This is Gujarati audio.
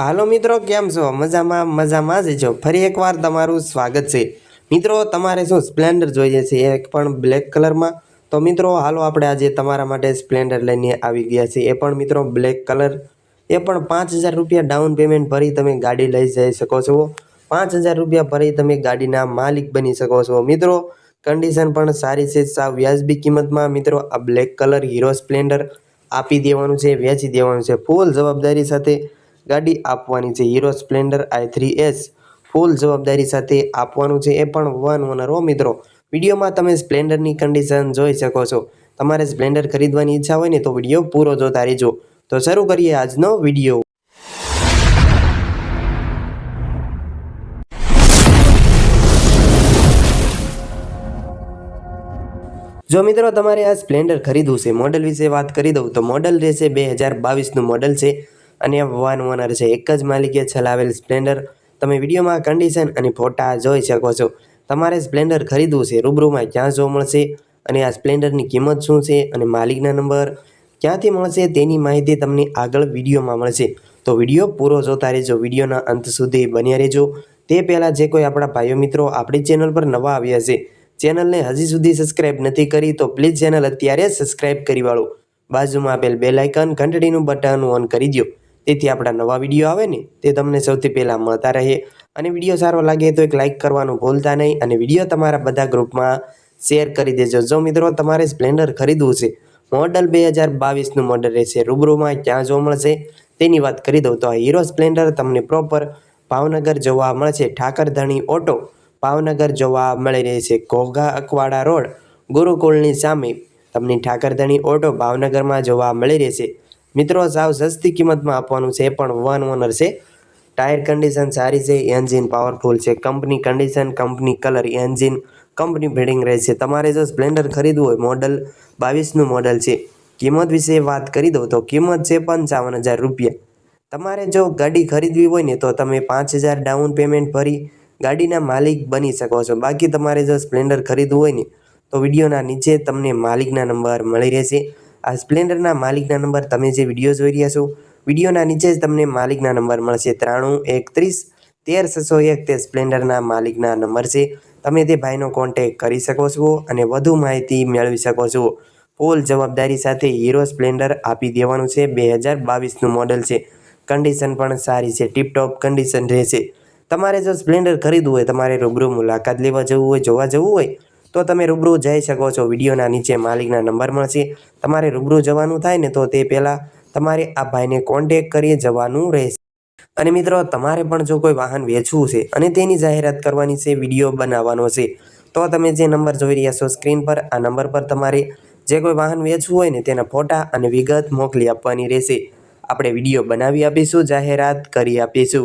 હાલો મિત્રો, કેમ છો? મજામાં મજામાં જ છો. ફરી એકવાર તમારું સ્વાગત છે. મિત્રો, તમારે શું સ્પ્લેન્ડર જોઈએ છે, એક પણ બ્લેક કલરમાં. તો મિત્રો, હાલો આપણે આજે તમારા માટે સ્પ્લેન્ડર લઈને આવી ગયા છીએ. એ પણ મિત્રો બ્લેક કલર. એ પણ પાંચ હજાર રૂપિયા ડાઉન પેમેન્ટ ભરી તમે ગાડી લઈ જઈ શકો છો. પાંચ હજાર રૂપિયા ભરી તમે ગાડીના માલિક બની શકો છો. મિત્રો કન્ડિશન પણ સારી છે. સાવ વ્યાજબી કિંમતમાં મિત્રો આ બ્લેક કલર હીરો સ્પ્લેન્ડર આપી દેવાનું છે, વેચી દેવાનું છે. ફૂલ જવાબદારી સાથે ગાડી આપવાની છે. Hero Splendor I three S full જવાબદારી સાથે આપવાનું છે. એ પણ વન ઓનર હો મિત્રો. વિડીયોમાં તમે સ્પ્લેન્ડરની કન્ડિશન જોઈ શકો છો. તમારે સ્પ્લેન્ડર ખરીદવાની ઈચ્છા હોય ને તો વીડિયો પૂરો જોતા રહેજો. તો શરૂ કરીએ આજનો વીડિયો. જો મિત્રો તમારે આ સ્પ્લેન્ડર ખરીદવું છે, મોડલ વિશે વાત કરી દઉં તો મોડલ રહેશે બે હજાર બાવીસનું મોડલ છે. અને વન ઓનર છે. એક જ માલિકે ચલાવેલ સ્પ્લેન્ડર તમે વિડીયોમાં કન્ડિશન અને ફોટા જોઈ શકો છો. તમારે સ્પ્લેન્ડર ખરીદવું છે. રૂબરૂમાં ક્યાં જોવા મળશે અને આ સ્પ્લેન્ડરની કિંમત શું છે અને માલિકના નંબર ક્યાંથી મળશે તેની માહિતી તમને આગળ વિડીયોમાં મળશે. તો વીડિયો પૂરો જોતા રહેજો. વિડીયોના અંત સુધી બન્યા રહેજો. તે પહેલાં જે કોઈ આપણા ભાઈઓ મિત્રો આપણી ચેનલ પર નવા આવ્યા છે ચેનલને હજી સુધી સબસ્ક્રાઇબ નથી કરી તો પ્લીઝ ચેનલ અત્યારે સબસ્ક્રાઇબ કરી વાળો. બાજુમાં આપેલ બેલ આઇકન ઘંટડીનું બટન ઓન કરી દો તેથી આપણા નવા વીડિયો આવે ને, તે તમને સૌથી પહેલાં મળતા રહે. અને વીડિયો સારો લાગે તો એક લાઇક કરવાનું ભૂલતા નહીં અને વીડિયો તમારા બધા ગ્રુપમાં શેર કરી દેજો. જો મિત્રો તમારે સ્પ્લેન્ડર ખરીદવું છે, મોડલ બે હજાર બાવીસનું મોડલ રહેશે. રૂબરૂમાં ક્યાં જોવા મળશે તેની વાત કરી દઉં. તો આ હીરો સ્પ્લેન્ડર તમને પ્રોપર ભાવનગર જોવા મળશે. ઠાકરધણી ઓટો ભાવનગર જોવા મળી રહી છે. ઘોઘા અકવાડા રોડ ગુરુકુળની સામે તમને ઠાકરધણી ઓટો ભાવનગરમાં જોવા મળી રહેશે. મિત્રો, સાવ સસ્તી કિંમતમાં આપવાનું છે, એ પણ વન ઓનર છે. ટાયર કન્ડિશન સારી છે એન્જિન પાવરફુલ છે. Company condition company colour engine company fitting રહેશે તમારે જો સ્પ્લેન્ડર ખરીદવું હોય મોડલ બાવીસનું મોડલ છે, કિંમત વિશે વાત કરી દઉં તો કિંમત છે પંચાવન હજાર રૂપિયા. તમારે જો ગાડી ખરીદવી હોય ને, તો તમે પાંચ હજાર ડાઉન પેમેન્ટ ભરી ગાડીના માલિક બની શકો છો. બાકી તમારે જો સ્પ્લેન્ડર ખરીદવું હોય ને, તો વિડીયોના નીચે તમને માલિકના નંબર મળી રહેશે. આ સ્પ્લેન્ડરના માલિકના નંબર તમે જે વીડિયો જોઈ રહ્યા છો, વિડીયોના નીચે જ તમને માલિકના નંબર મળશે ત્રાણું, એકત્રીસ, તેર, છસો એક તે સ્પ્લેન્ડરના માલિકના નંબર છે. તમે તે ભાઈનો કોન્ટેક કરી શકો છો અને વધુ માહિતી મેળવી શકો છો. ફૂલ જવાબદારી સાથે હીરો સ્પ્લેન્ડર આપી દેવાનું છે. બે હજાર બાવીસનું મોડલ છે. કન્ડિશન પણ સારી છે. ટીપટોપ કન્ડિશન રહેશે. તમારે જો સ્પ્લેન્ડર ખરીદવું હોય, તમારે રૂબરૂ મુલાકાત લેવા જવું હોય, જોવા જવું હોય તો તમે રૂબરૂ જઈ શકો છો. વિડીયોના નીચે માલિકના નંબર મળશે. તમારે રૂબરૂ જવાનું થાય ને તો તે પહેલાં તમારે આ ભાઈને કોન્ટેક કરી જવાનું રહેશે. અને મિત્રો, તમારે પણ જો કોઈ વાહન વેચવું છે અને તેની જાહેરાત કરવાની છે, વીડિયો બનાવવાનો છે, તો તમે જે નંબર જોઈ રહ્યા છો સ્ક્રીન પર, આ નંબર પર તમારે જે કોઈ વાહન વેચવું હોય ને તેના ફોટા અને વિગત મોકલી આપવાની રહેશે. આપણે વીડિયો બનાવી આપીશું, જાહેરાત કરી આપીશું.